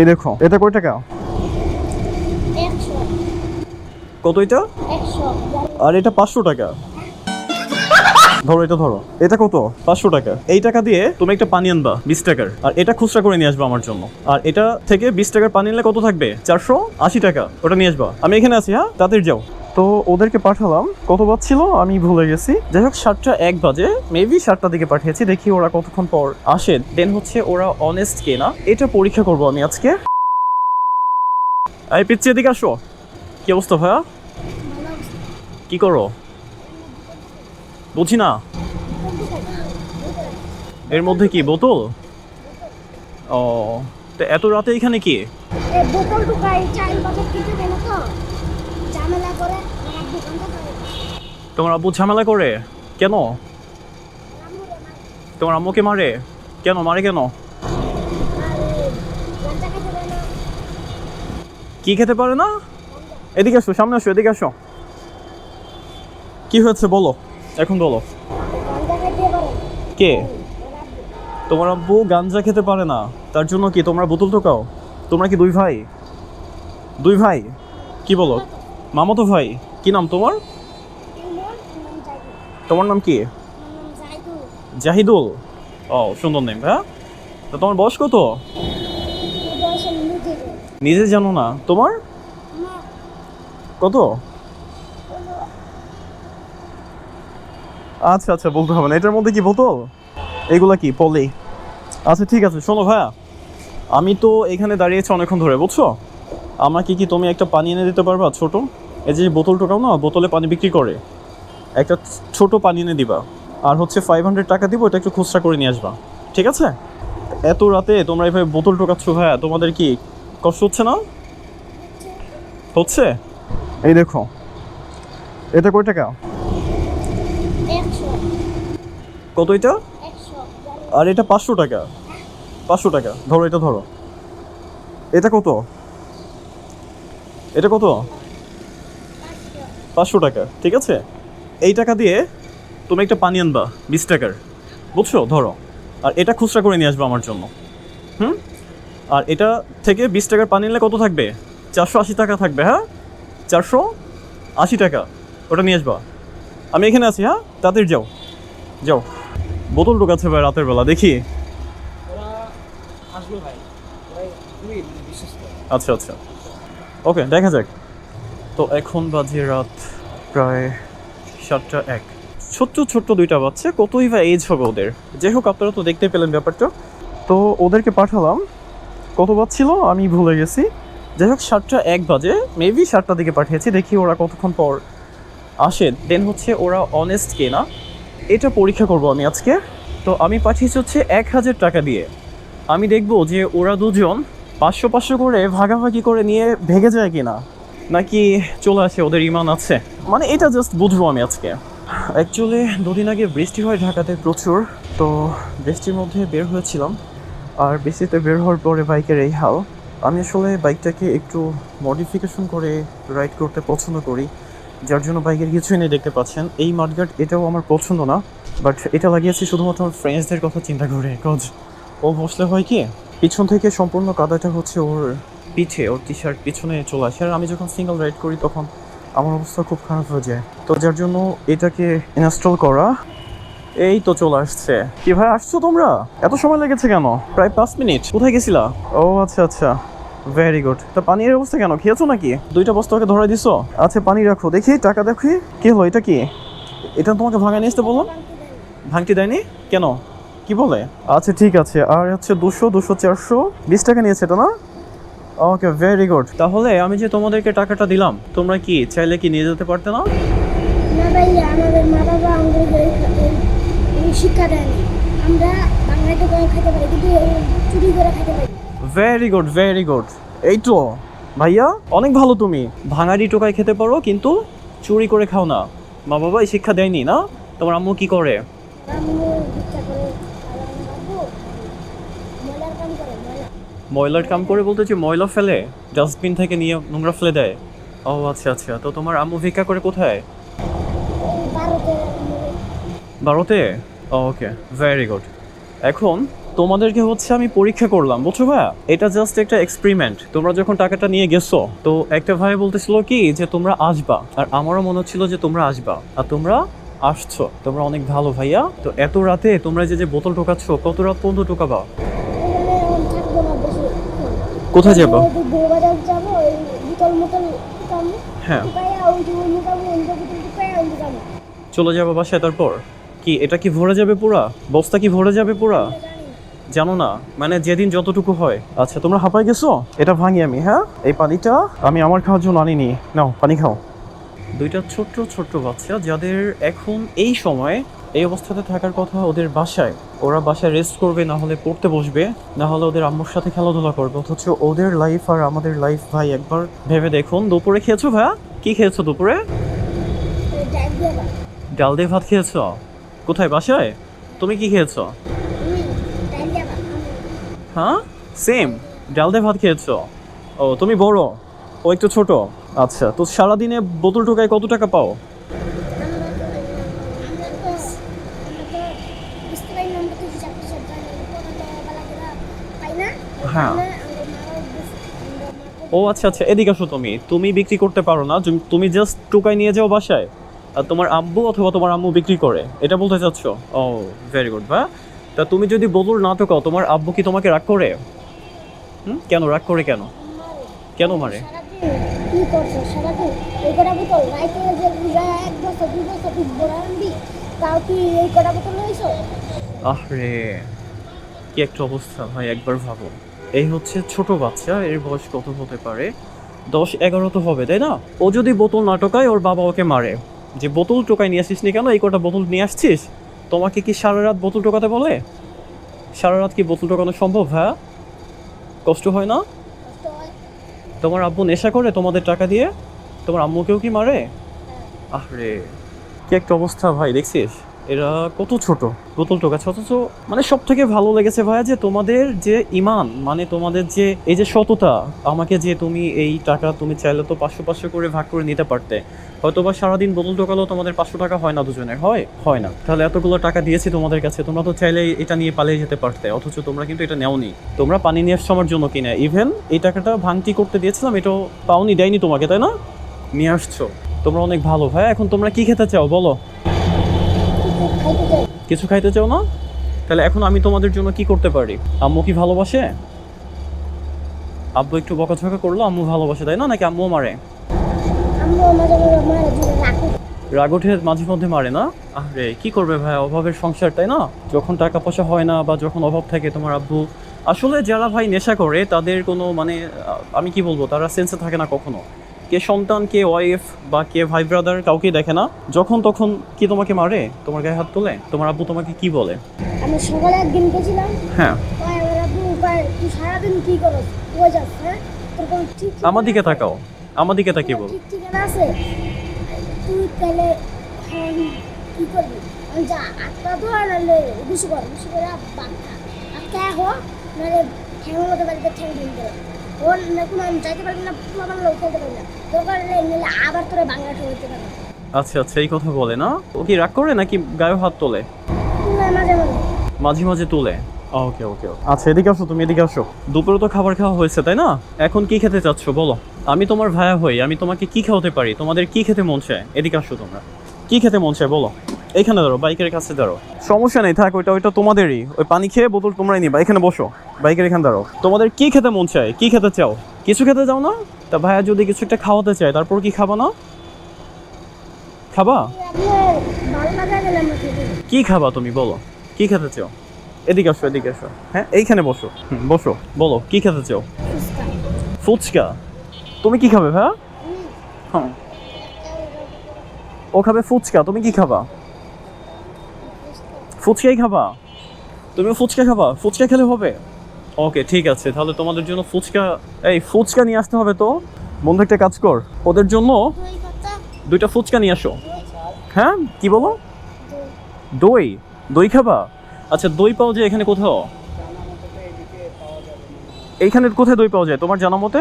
এই দেখো এটা কয় টাকা? কত এটা? আর এটা পাঁচশো টাকা। ধরো এটা ধরো। এটা কত? পাঁচশো টাকা। এই টাকা দিয়ে তুমি একটা পানি আনবা বিশ টাকার। আর এটা খুচরা করে নিয়ে আসবা আমার জন্য। আর এটা থেকে বিশ টাকার পানি নিলে কত থাকবে? চারশো আশি টাকা। ওটা নিয়ে আসবা। আমি এখানে আছি হ্যাঁ? তাদের যাও। তো ওদেরকে পাঠালাম। কত বাজছিল আমি ভুলে গেছি। যাই হোক, সাতটা এক বাজে। মেবি সাতটা দিকে পাঠিয়েছি। দেখি ওরা কতক্ষণ পর আসে। দেন হচ্ছে ওরা অনেস্ট কে না এটা পরীক্ষা করব আমি আজকে। এই পিচ্ছি এদিকে আসো। কি অবস্থা ভাইয়া? কি করো? বুঝি না। এর মধ্যে কি, বোতল? ও, তো এত রাতে এখানে কি? বোতল ঢুকাই চাইল বাজার কিনতে দেয় না তো। ঝামেলা করে। তোমার আব্বু ঝামেলা করে? কেন? তোমার আম্মুকে মারে? কেন? মারে কেন? কি খেতে পারে না? এদিকে আসো, সামনে আসো, এদিকে আসো। কি হয়েছে বলো, এখন বলো। কে? তোমার আব্বু গাঞ্জা খেতে পারে না, তার জন্য কি তোমরা বোতল টোকাও তোমরা কি দুই ভাই? দুই ভাই? কি বলো? মামাতো ভাই। কি নাম তোমার? তোমার নাম কি? জাহিদুল। ও, সুন্দর নেম হ্যাঁ তো তোমার বয়স কত? নিজে জানো না। তোমার? কত? আচ্ছা আচ্ছা বলতে হবে না। এটার মধ্যে কি বোতল? এগুলা কি, পলি? আচ্ছা ঠিক আছে, শোনো ভাইয়া। আমি তো এখানে দাঁড়িয়েছি অনেকক্ষণ ধরে, বুঝছ? আমাকে কি তুমি একটা পানি এনে দিতে পারবা, ছোট? এই যে বোতল টোকাও না, বোতলে পানি বিক্রি করে। একটা ছোট পানি এনে দিবা। আর হচ্ছে ফাইভ হান্ড্রেড টাকা দিব, এটা একটু খুচরা করে নিয়ে আসবা। ঠিক আছে? এত রাতে তোমরা এভাবে বোতল টোকাচ্ছ ভাইয়া তোমাদের কি কষ্ট হচ্ছে না? হচ্ছে? এই দেখো। এটা কয় টাকা? কত এটা? আর এটা পাঁচশো টাকা। পাঁচশো টাকা। ধরো, এটা ধরো। এটা কত? এটা কত? পাঁচশো টাকা ঠিক আছে? এই টাকা দিয়ে তুমি একটা পানি আনবা বিশ টাকার। বুঝছ? ধরো। আর এটা খুচরা করে নিয়ে আসবে আমার জন্য। হুম? আর এটা থেকে বিশ টাকার পানি নিলে কত থাকবে? চারশো আশি টাকা থাকবে হ্যাঁ? চারশো আশি টাকা। ওটা নিয়ে আসবা। আমি এখানে আছি হ্যাঁ? তাদের যাও। যাও। বোতল ঢোকাচ্ছে ভাই রাতের বেলা দেখি। আচ্ছা আচ্ছা। ওকে দেখা যাক। তো এখন বাজে রাত প্রায় সাতটা এক। ছোট্ট ছোট্ট দুইটা বাচ্চা কতই বা এজ হবে ওদের? যাই হোক, আপনারা তো দেখতে পেলেন ব্যাপারটা। তো ওদেরকে পাঠালাম, কত বাজছিল আমি ভুলে গেছি। যাই হোক, সাতটা এক বাজে মেবি সাতটা দিকে পাঠিয়েছি, দেখি ওরা কতক্ষণ পর আসে। দেন হচ্ছে ওরা অনেস্ট কে না এটা পরীক্ষা করব আমি আজকে। তো আমি পাঠিয়েছি হচ্ছে এক হাজার টাকা দিয়ে। আমি দেখব যে ওরা দুজন পাঁচশো পাঁচশো করে ভাগাভাগি করে নিয়ে ভেঙে যায় কিনা। নাকি চলে আসে ওদের ইমান আছে? মানে এটা জাস্ট বুঝব আমি আজকে। অ্যাকচুয়ালি দুদিন আগে বৃষ্টি হয় ঢাকাতে প্রচুর, তো বৃষ্টির মধ্যে বের হয়েছিলাম। আর বৃষ্টিতে বের হওয়ার পরে বাইকের এই হাল। আমি আসলে বাইকটাকে একটু মডিফিকেশন করে রাইড করতে পছন্দ করি। যার জন্য বাইকের কিছুই নেই দেখতে পাচ্ছেন। এই মাডগার্ড এটাও আমার পছন্দ না বাট এটা লাগিয়েছি শুধুমাত্র আমার ফ্রেন্ডসদের কথা চিন্তা করে কজ ও বসলে হয় কি? পিছন থেকে সম্পূর্ণ কাদাটা হচ্ছে ওর পিঠে ওর টি শার্ট পিছনে চলে আসে। আর আমি যখন সিঙ্গেল রাইড করি, তখন আমার অবস্থা খুব খারাপ হয়ে যায়। তো যার জন্য এটাকে ইনস্টল করা, এই তো চলে আসছে। কি ভাই, আসছো তোমরা? এত সময় লেগেছে কেন? প্রায় পাঁচ মিনিট। কোথায় গেছিলা? ও আচ্ছা আচ্ছা। ভেরি গুড তা পানির অবস্থা কেন? খেয়েছো নাকি? দুইটা বস্তা ওকে ধরাই দিছো? আচ্ছা পানি রাখো। দেখি, টাকা দেখি। কি হলো, এটা কি? এটা তোমাকে ভাঙা নিয়ে আসতে বললাম? ভাঙটি দেয়নি? কেন? কি বলে? আচ্ছা ঠিক আছে। আর হচ্ছে দুশো দুশো চারশো। বিশ টাকা নিয়েছে এটা, না? ওকে ভেরি গুড তাহলে আমি যে তোমাদেরকে টাকাটা দিলাম তোমরা কি চাইলে কি নিয়ে যেতে পারতে না? না ভাইয়া আমাদের মা বাবা আমাদের শিক্ষা দেয়নি। আমরা বাংলায় তো করে খেতে পারি কিন্তু চুরি করে খেতে পারি। ভেরি গুড ভেরি গুড এই তো ভাইয়া? অনেক ভালো তুমি। ভাঙাড়ি টোকায় খেতে পারো কিন্তু চুরি করে খাও না। মা বাবা এই শিক্ষা দেয়নি না? তোমার আম্মু কি করে? আম্মু ভিক্ষা করে আর আমার আব্বু ময়লার কাম করে ময়লা ময়লার কাম করে বলতে যে ময়লা ফেলে ডাস্টবিন থেকে নিয়ে নোংরা ফেলে দেয়। ও আচ্ছা আচ্ছা। তো তোমার আম্মু ভিক্ষা করে কোথায়? বারোতে। ভারতে ওকে ভেরি গুড এখন তোমাদেরকে হচ্ছে আমি পরীক্ষা করলাম বুঝছ ভাইয়া? এটা জাস্ট একটা এক্সপেরিমেন্ট তোমরা যখন টাকাটা নিয়ে গেছো তো একটা ভাই বলতেছিল কি যে তোমরা আসবা আর আমারও মনে হচ্ছিল যে তোমরা আসবা আর তোমরা আসছো। তোমরা অনেক ভালো ভাইয়া। তো এত রাতে তোমরা যে যে বোতল টোকাচ্ছ কত রাত পর্যন্ত টোকাবা এখানে এখন থাকব না বেশি কোথায় যাব? বউবাজার যাব ওই বোতল মোতল হ্যাঁ। চলে যাব বাসায় তারপর? কি এটা কি ভরে যাবে পুরা? বস্তা কি ভরে যাবে পুরা? জানো না। মানে যেদিন যতটুকু হয়। আচ্ছা তোমরা হাঁপাই গেছো? এটা ভাঙি আমি হ্যাঁ? এই পানিটা আমি আমার খাওয়ার জন্য আনিনি। নাও পানি খাও। দুইটা ছোট্ট ছোট্ট বাচ্চা যাদের এখন এই সময় এই অবস্থাতে থাকার কথা ওদের বাসায়। ওরা বাসায় রেস্ট করবে, না হলে পড়তে বসবে, না হলে ওদের আম্মুর সাথে খেলাধুলা করবে। অথচ ওদের লাইফ আর আমাদের লাইফ ভাই, একবার ভেবে দেখুন। দুপুরে খেয়েছো ভাইয়া? কি খেয়েছো দুপুরে? ডাল দিয়ে ভাত খেয়েছো? কোথায়, বাসায়? তুমি কি খেয়েছো? হ্যাঁ? সেম ডাল দিয়ে ভাত খেয়েছো? ও, তুমি বড়। ও একটু ছোট। আচ্ছা তো সারাদিনে বোতল টোকায় কত টাকা পাও আমরা তো আমরা তো আমরা তো বুঝতে পারি না আমরা তো হিসাব টিসাব জানি না কোনো তো বেলা করে পাই না হ্যাঁ। ও আচ্ছা আচ্ছা এদিকে আসো তুমি। তুমি বিক্রি করতে পারো না। তুমি- জাস্ট টোকায় নিয়ে যাও বাসায়। আর তোমার আব্বু অথবা তোমার আম্মু বিক্রি করে। এটা বলতে চাচ্ছ? ও ভেরি গুড বা? তা তুমি যদি বোতল না টোকাও তোমার আব্বু কি তোমাকে রাগ করে? হুম? কেন? রাগ করে কেন? কেন মারে? লইছো আরে কি একটা অবস্থা। ভাই, একবার ভাবো। এই হচ্ছে ছোট বাচ্চা এর বয়স কত হতে পারে? দশ এগারো তো হবে তাই না? ও যদি বোতল না টোকায় ওর বাবা ওকে মারে। যে বোতল টোকায় নিয়ে আসিস নি কেন? এই কটা বোতল নিয়ে আসছিস? তোমাকে কি সারা রাত বোতল টোকাতে বলে? সারা রাত কি বোতল টোকানো সম্ভব হ্যাঁ? কষ্ট হয় না? তোমার আব্বু নেশা করে তোমাদের টাকা দিয়ে? তোমার আম্মুকেও কি মারে? আরে কি একটা অবস্থা ভাই দেখছিস? এরা কত ছোট? বোতল টোকাচ্ছে অথচ মানে সব থেকে ভালো লেগেছে ভাইয়া যে তোমাদের যে ইমান মানে তোমাদের যে এই যে সততা, আমাকে যে তুমি এই টাকা তুমি চাইলে তো পাঁচশো পাঁচশো করে ভাগ করে নিতে পারতে। হয়তো বা সারাদিন বোতল টোকালেও তোমাদের পাঁচশো টাকা হয় না দুজনের। হয়? হয় না। তাহলে এতগুলো টাকা দিয়েছি তোমাদের কাছে, তোমরা তো চাইলে এটা নিয়ে পালিয়ে যেতে পারতে, অথচ তোমরা কিন্তু এটা নেওনি। তোমরা পানি নিয়ে আসছো আমার জন্য কিনা? ইভেন এই টাকাটা ভাঙতি করতে দিয়েছিলাম, এটাও পাওনি, দেয়নি তোমাকে, তাই না? নিয়ে আসছো। তোমরা অনেক ভালো ভাই এখন তোমরা কি খেতে চাও, বলো? কিছু খাইতে চাও না? তাহলে এখন আমি তোমাদের জন্য কি করতে পারি? আম্মু কি ভালোবাসে? আব্বু একটু বকাঝকা করল আম্মু ভালোবাসে তাই না? নাকি আম্মু মারে রাগ উঠে মাঝে মধ্যে মারে না? আরে কি করবে ভাই? অভাবের সংসার তাই না? যখন টাকা পয়সা হয় না বা যখন অভাব থাকে তোমার আব্বু আসলে যারা ভাই নেশা করে তাদের কোনো মানে আমি কি বলব? তারা সেন্সে থাকে না কখনো। কে সন্তান কে ওয়াইফ বা কে ভাই ব্রাদার কাউকে দেখে না। যখন তখন কি তোমাকে মারে? তোমার গায়ে হাত তোলে? তোমার আব্বু তোমাকে কি বলে? আমি সকালে একদিন গেছিলাম। হ্যাঁ। আমার আব্বু তুই সারাদিন কি হ্যাঁ? তোর কোনো ঠিক আমার দিকে তাকাও। আমার দিকে তাকিয়ে বল। ঠিক ঠিকানা আছে? তুই তাহলে কি করবি? আমি যা আটটা তো আর নাহলে গুছু কর গুছু করে বাচ্চা আটকা হো? নাহলে ঠ্যাঙের মতো বাড়িতে ঠ্যাং ভেঙে গেলাম ও না কোনো আমি যাইতে পারবি না আমার লোক খেলতে পারবি না। দরকার হলে নিলে আবার তোরা বাংলা ঠেলতে পারবি। আচ্ছা আচ্ছা এই কথা বলে না? ও কি রাগ করে নাকি গায়ে হাত তোলে? মাঝে মাঝে। মাঝে মাঝে তোলে। ওকে ওকে আচ্ছা এদিকে আসো তুমি এদিকে আসো। দুপুরে তো খাবার খাওয়া হয়েছে তাই না? এখন কি খেতে চাচ্ছ বলো। আমি তোমার ভাইয়া হই আমি তোমাকে কি খাওয়াতে পারি? তোমাদের কি খেতে মন চায়? এদিকে আসো তোমরা। কি খেতে মন চায় বলো। এইখানে ধরো বাইকের কাছে ধরো। সমস্যা নেই থাক ওইটা ওইটা তোমাদেরই। ওই পানি খেয়ে বোতল তোমরাই নিবা এখানে বসো। বাইকের এখানে ধরো তোমাদের কি খেতে মন চায়? কি খেতে চাও? কিছু খেতে চাও না? তা ভাইয়া যদি কিছু একটা খাওয়াতে চায় তারপর কি খাবা না? খাবা। কি খাবা তুমি বলো। কি খেতে চাও? এদিকে আসো এদিকে আসো। হ্যাঁ এইখানে বসো। হুম, বসো বলো কি খেতে চাও? ফুচকা। তুমি কি খাবে ভাইয়া। হ্যাঁ ও খাবে ফুচকা তুমি কি খাবা? ফুচকাই খাবা। তুমি ফুচকা খাবা, ফুচকা খেলে হবে। ওকে, ঠিক আছে, তাহলে তোমাদের জন্য ফুচকা, এই ফুচকা নিয়ে আসতে হবে তো। বন্ধু, একটা কাজ কর, ওদের জন্য দুইটা ফুচকা নিয়ে আসো। হ্যাঁ কি বলো? দই। দই খাবা? আচ্ছা দই পাওয়া যায় এখানে কোথাও? এইখানে কোথায় দই পাওয়া যায়? তোমার জানা মতে?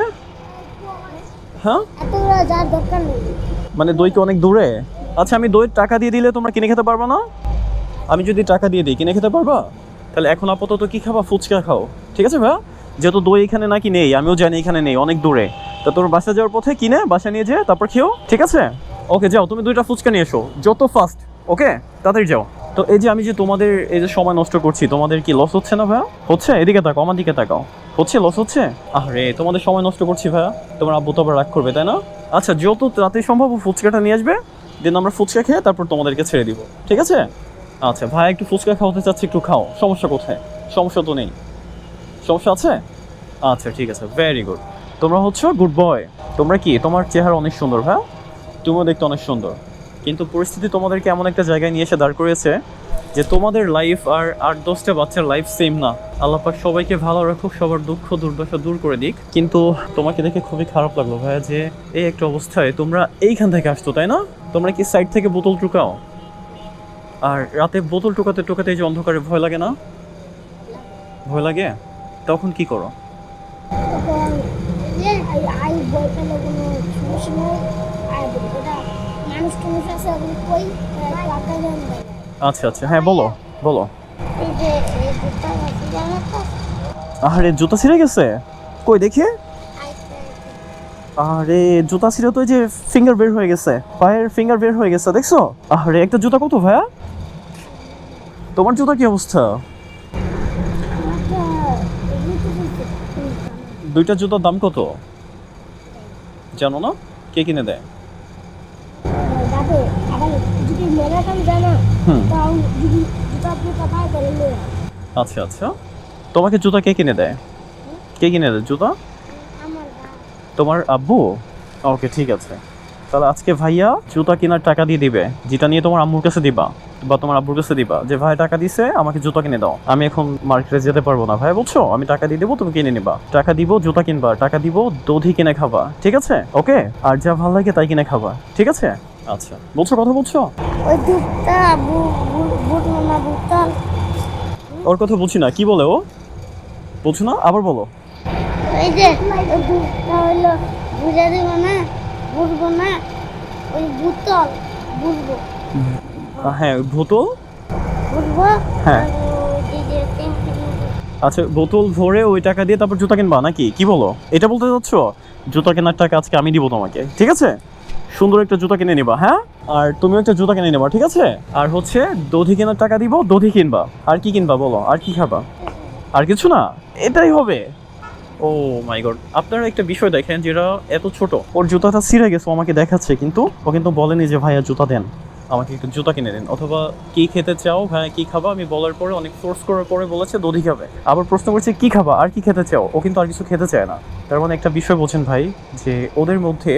হ্যাঁ? মানে দই কি অনেক দূরে। আচ্ছা আমি দইয়ের টাকা দিয়ে দিলে তোমরা কিনে খেতে পারবা না? আমি যদি টাকা দিয়ে দিই, কিনে খেতে পারবা? তাহলে এখন আপাতত কি খাবা? ফুচকা খাও। ঠিক আছে ভাইয়া? যেহেতু দই এখানে নাকি নেই, আমিও জানি এখানে নেই, অনেক দূরে। তা তোর বাসা যাওয়ার পথে কিনে বাসা নিয়ে যেয়ে তারপর খেও, ঠিক আছে? ওকে, যাও, তুমি দুইটা ফুচকা নিয়ে এসো, যত ফাস্ট ওকে? তাড়াতাড়ি যাও। তো এই যে আমি যে তোমাদের, এই যে সময় নষ্ট করছি, তোমাদের কি লস হচ্ছে না ভাইয়া? হচ্ছে? এদিকে তাকাও, আমার দিকে তাকাও। হচ্ছে লস হচ্ছে? আরে তোমাদের সময় নষ্ট করছি ভাইয়া। তোমার আব্বু তো আবার রাগ করবে, তাই না? আচ্ছা যত তাড়াতাড়ি সম্ভব ফুচকাটা নিয়ে আসবে, দেন আমরা ফুচকা খেয়ে তারপর তোমাদেরকে ছেড়ে দিব, ঠিক আছে? আচ্ছা ভাই, একটু ফুচকা খাওয়াতে চাচ্ছি, একটু খাও। সমস্যা কোথায়? সমস্যা তো নেই। সমস্যা আছে? আচ্ছা ঠিক আছে। ভেরি গুড তোমরা হচ্ছে গুড বয় তোমরা কি? তোমার চেহারা অনেক সুন্দর হ্যাঁ তুমিও দেখতে অনেক সুন্দর। কিন্তু পরিস্থিতি তোমাদেরকে এমন একটা জায়গায় নিয়ে এসে দাঁড় করিয়েছে যে তোমাদের লাইফ আর আট দশটা বাচ্চার লাইফ সেম না। আল্লাহ সবাইকে ভালো রাখুক, সবার দুঃখ, দুর্দশা দূর করে দিক। কিন্তু তোমাকে দেখে খুবই খারাপ লাগল, ভাইয়া, যে এই একটা অবস্থায় তোমরা এইখান থেকে আসতো তাই না? তোমরা কি সাইড থেকে বোতল টুকাও? আর রাতে বোতল টোকাতে টোকাতে যে অন্ধকারে ভয় লাগে না? ভয় লাগে? তখন কি করো? আচ্ছা আচ্ছা। হ্যাঁ বলো বলো। আরে, জুতা ছিঁড়ে গেছে? কই, দেখি। আরে, জুতা ছিঁড়ে তো যে ফিঙ্গার বের হয়ে গেছে। পায়ের ফিঙ্গার বের হয়ে গেছে, দেখছ? আরে, একটা জুতা কত, ভাইয়া? তোমার জুতা কি অবস্থা? দুইটা জুতার দাম কত? জানো না? কে কিনে দেয়? আচ্ছা আচ্ছা। তোমাকে জুতা কে কিনে দেয়? কে কিনে দেয় জুতা? তোমার আব্বু? ওকে, ঠিক আছে। তাহলে আজকে ভাইয়া জুতা কেনার টাকা দিয়ে দিবে যেটা নিয়ে তোমার আম্মুর কাছে দিবা বা তোমার আব্বুর কাছে দিবা যে ভাই টাকা দিছে আমাকে জুতা কিনে দাও। আমি এখন মার্কেটে যেতে পারব না। ভাই বলছো আমি টাকা দিয়ে দেবো তুমি কিনে নিবা। টাকা দিব জুতা কিনবা। টাকা দিব দধি কিনে খাবা। ঠিক আছে? ওকে? আর যা ভালো লাগে তাই কিনে খাবা। ঠিক আছে? আচ্ছা। বলছো কথা বলছো? ওর কথা বলছি না। কি বলে ও? বলছো না? আবার বলো। ওই যে বুঝা দেব না? বুঝব না ওই বুঝব। হ্যাঁ বোতল? বুঝব? হ্যাঁ। আর ওই যে ট্যাঙ্কির মধ্যে আচ্ছা বোতল ভরে ওই টাকা দিয়ে তারপর জুতা কিনবা নাকি? কি বলো? এটা বলতে চাচ্ছ? জুতা কেনার টাকা আজকে আমি দিব তোমাকে ঠিক আছে? সুন্দর একটা জুতা কিনে নিবা হ্যাঁ? আর তুমিও একটা জুতা কিনে নিবা ঠিক আছে? আর হচ্ছে দধি কেনার টাকা দিব দধি কিনবা। আর কি কিনবা বলো? আর কি খাবা? আর কিছু না? এটাই হবে। ও মাই গড আপনারা একটা বিষয় দেখেন যেটা এত ছোট। ওর জুতাটা ছিঁড়ে গেছে আমাকে দেখাচ্ছে, কিন্তু ও কিন্তু বলেনি যে, ভাইয়া, জুতা দেন। আমাকে একটু জুতা কিনে দিন। অথবা, কি খেতে চাও? ভাইয়া, কি খাবা? আমি বলার পরে অনেক ফোর্স করার পরে বলেছে, দধি খাবে। আবার প্রশ্ন করছে, কি খাবা? আর কি খেতে চাও? ও কিন্তু আর কিছু খেতে চায় না। তার মানে একটা বিষয় বলছেন ভাই, যে ওদের মধ্যে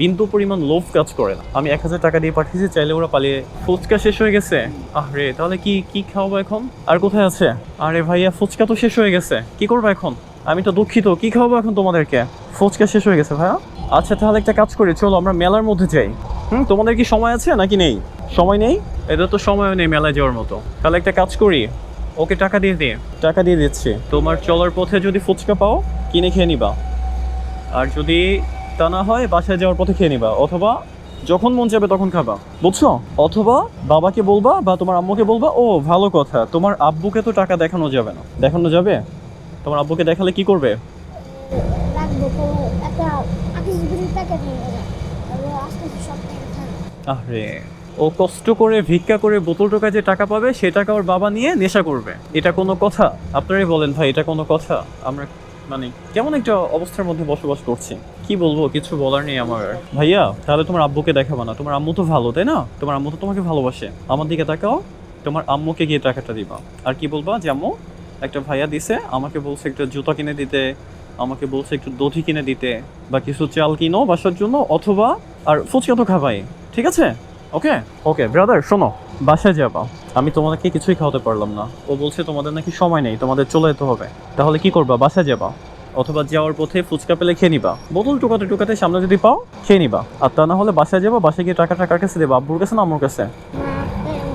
বিন্দু পরিমাণ লোভ কাজ করে না। আমি এক হাজার টাকা দিয়ে পাঠিয়েছি, চাইলে ওরা পালিয়ে ফুচকা শেষ হয়ে গেছে। আরে তাহলে কি কি খাওয়াবো এখন? আর কোথায় আছে? আরে ভাইয়া, ফুচকা তো শেষ হয়ে গেছে। কি করব এখন? আমি তো দুঃখিত। কি খাওয়াবো এখন তোমাদেরকে? ফুচকা শেষ হয়ে গেছে ভাইয়া। আচ্ছা তাহলে একটা কাজ করি চলো আমরা মেলার মধ্যে যাই। হুম তোমাদের কি সময় আছে নাকি নেই? সময় নেই? এদের তো সময়ও নেই মেলায় যাওয়ার মতো। তাহলে একটা কাজ করি ওকে টাকা দিয়ে দিয়ে টাকা দিয়ে দিচ্ছি। তোমার চলার পথে যদি ফুচকা পাও কিনে খেয়ে নিবা। আর যদি তা না হয় বাসায় যাওয়ার পথে খেয়ে নিবা। অথবা যখন মন যাবে তখন খাবা। বুঝছ? অথবা বাবাকে বলবা বা তোমার আম্মুকে বলবা ও ভালো কথা। তোমার আব্বুকে তো টাকা দেখানো যাবে না। দেখানো যাবে? তোমার আব্বুকে দেখালে কি করবে? আরে ও কষ্ট করে ভিক্ষা করে বোতল টোকা যে টাকা পাবে সে টাকা ওর বাবা নিয়ে নেশা করবে। এটা কোনো কথা? আপনারাই বলেন ভাই এটা কোনো কথা? আমরা মানে কেমন একটা অবস্থার মধ্যে বসবাস করছি? কি বলব কিছু বলার নেই আমার। ভাইয়া তাহলে তোমার আব্বুকে দেখাবা না। তোমার আম্মু তো ভালো তাই না? তোমার আম্মু তো তোমাকে ভালোবাসে। আমার দিকে তাকাও তোমার আম্মুকে গিয়ে টাকাটা দিবা। আর কি বলবা যে আম্মু একটা ভাইয়া দিছে আমাকে বলছে একটা জুতা কিনে দিতে আমাকে বলছে একটু দধি কিনে দিতে বা কিছু চাল কিনো বাসার জন্য অথবা আর ফুচকা তো খাবাই ঠিক আছে? ওকে ওকে ব্রাদার শোনো বাসায় যাবা। আমি তোমাদেরকে কিছুই খাওয়াতে পারলাম না। ও বলছে তোমাদের নাকি সময় নেই তোমাদের চলে যেতে হবে। তাহলে কি করবা বাসায় যাবা? অথবা যাওয়ার পথে ফুচকা পেলে খেয়ে নিবা। বোতল টুকাতে টুকাতে সামনে যদি পাও খেয়ে নিবা। আর তা না হলে বাসায় যাবা বাসায় গিয়ে টাকা টাকার কাছে দেবা। আব্বুর কাছে না আমার কাছে?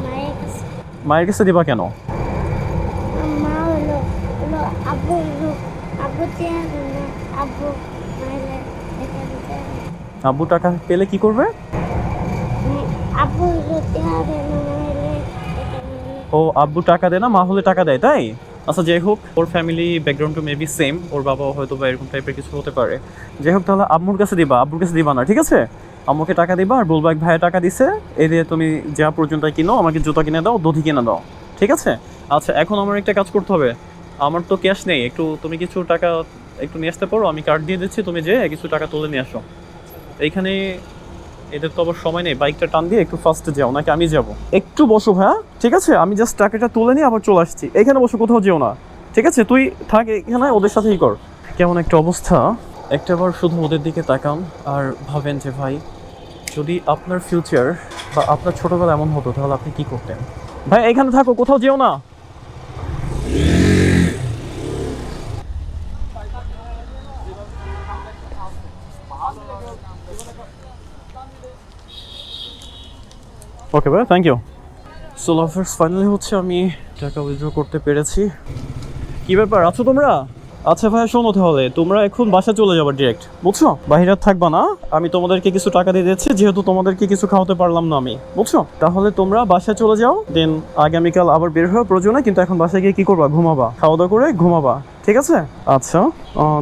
মায়ের কাছে। মায়ের কাছে দিবা কেন মা হলো হলো আব্বু হলো আব্বু চেয়ার না আব্বু টাকা পেলে কি করবে? ও, আব্বু টাকা দেয় না, মা হলে টাকা দেয়, তাই? আচ্ছা যাই হোক, ওর ফ্যামিলি ব্যাকগ্রাউন্ড মেবি সেম ওর বাবা হয়তো বা এরকম টাইপের কিছু হতে পারে। যাই হোক, তাহলে আম্মুর কাছে দিবা, আব্বুর কাছে দিবা না, ঠিক আছে? আম্মুকে টাকা দিবা, আর বলবা, এক ভাইয়া টাকা দিছে, এই দিয়ে তুমি যা পর্যন্ত কিনো, আমাকে জুতা কিনে দাও, দধি কিনে দাও। ঠিক আছে? আচ্ছা এখন আমার একটা কাজ করতে হবে। আমার তো ক্যাশ নেই, একটু তুমি কিছু টাকা একটু নিয়ে আসতে পারো, আমি কার্ড দিয়ে দিচ্ছি, তুমি যে কিছু টাকা তুলে নিয়ে আসো। এইখানে এদের তো আবার সময় নেই বাইকটা টান দিয়ে একটু ফার্স্টে যাও, নাকি আমি যাব? একটু বসো ভাইয়া, ঠিক আছে? আমি জাস্ট টাকাটা তুলে নিয়ে আবার চলে আসছি। এখানে বসে কোথাও যেও না, ঠিক আছে? তুই থাক এখানে, ওদের সাথেই কর। কেমন একটা অবস্থা? একটাবার শুধু ওদের দিকে তাকান আর ভাবেন যে, ভাই, যদি আপনার ফিউচার বা আপনার ছোটবেলা এমন হতো, তাহলে আপনি কি করতেন? ভাই, এখানে থাকো, কোথাও যেও না। ওকে ভাই thank you so lovers finally হচ্ছে আমি টাকা উইথড্র করতে পেরেছি। কি ব্যাপার? আছো তোমরা? আচ্ছা ভাই শোনো তাহলে, তোমরা এখন বাসা চলে যাবে ডিরেক্ট বুঝছ? বাহিরে থাকবা না, আমি তোমাদেরকে কিছু টাকা দিয়ে দিচ্ছি যেহেতু তোমাদেরকে কিছু খাওয়াতে পারলাম না আমি, বুঝছ? তাহলে তোমরা বাসায় চলে যাও দেন আগামীকাল আবার বের হওয়ার প্রয়োজনে, কিন্তু এখন বাসায় গিয়ে কি করবা? ঘুমাবা খাওয়া দাওয়া করে ঘুমাবা, ঠিক আছে? আচ্ছা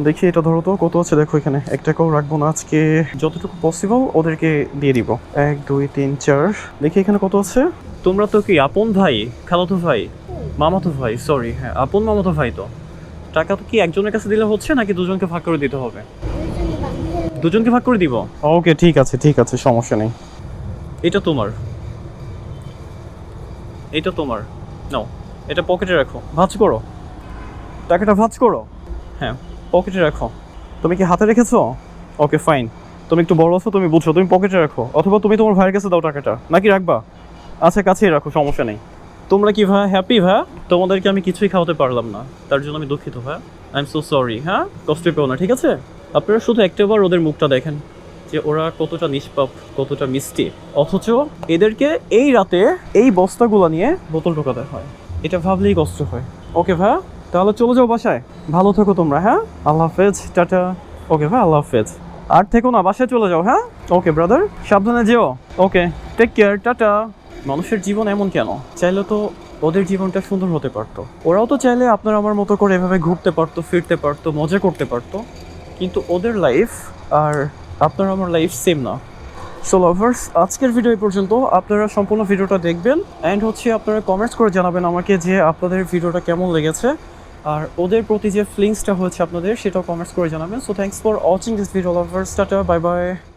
দেখি এটা ধরো তো, কত আছে দেখো এখানে, এক টাকাও রাখব না আজকে, যতটুকু পসিবল ওদেরকে দিয়ে দিব, এক, দুই, তিন, চার, দেখি এখানে কত আছে। তোমরা তো কি আপন ভাই, খালাতো ভাই, মামাতো ভাই সরি হ্যাঁ আপন মামাতো ভাই তো। টাকা তো কি একজনের কাছে দিলে হচ্ছে নাকি দুজনকে ভাগ করে দিতে হবে? দুজনকে ভাগ করে দিব? ওকে ঠিক আছে ঠিক আছে সমস্যা নেই। এটা তোমার। এটা তোমার। নাও এটা পকেটে রাখো। ভাঁজ করো। টাকাটা ভাঁজ করো। হ্যাঁ পকেটে রাখো। তুমি কি হাতে রেখেছো? Okay fine. তুমি একটু বড় আছো তুমি বুঝছ তুমি পকেটে রাখো। অথবা তুমি তোমার ভাইয়ের কাছে দাও টাকাটা। নাকি রাখবা? আচ্ছা কাছেই রাখো সমস্যা নেই। তোমরা কি ভাই হ্যাপি ভাই তোমাদেরকে আমি কিছুই খাওয়াতে পারলাম না। তার জন্য আমি দুঃখিত ভাই আই এম সো সরি হ্যাঁ? কষ্ট পেও না, ঠিক আছে? আপনারা শুধু একটাবার ওদের মুখটা দেখেন, যে ওরা কতটা নিষ্পাপ, কতটা মিষ্টি। অথচ এদেরকে এই রাতে এই বস্তাগুলো নিয়ে বোতল ঢোকাতে হয়। এটা ভাবলেই কষ্ট হয়। ওকে ভাই তাহলে চলে যাও বাসায়। ভালো থেকো তোমরা হ্যাঁ? আল্লাহ হাফেজ, টাটা। ওকে ভাই আল্লাহ হাফেজ। আর থেকো না, বাসায় চলে যাও হ্যাঁ? ওকে ব্রাদার সাবধানে যেও। Okay take care tata. মানুষের জীবন এমন কেন? চাইলে তো ওদের জীবনটা সুন্দর হতে পারতো। ওরাও তো চাইলে আপনার আমার মতো করে এভাবে ঘুরতে পারতো, ফিরতে পারতো, মজা করতে পারতো। কিন্তু ওদের লাইফ আর আপনার আমার লাইফ সেম না। সো লাভার্স আজকের ভিডিও পর্যন্ত। আপনারা সম্পূর্ণ ভিডিওটা দেখবেন অ্যান্ড হচ্ছে আপনারা কমেন্টস করে জানাবেন আমাকে যে আপনাদের ভিডিওটা কেমন লেগেছে। আর ওদের প্রতি যে ফিলিংসটা হয়েছে আপনাদের, সেটাও কমেন্টস করে জানাবেন। So thanks for watching this video lovers tata bye bye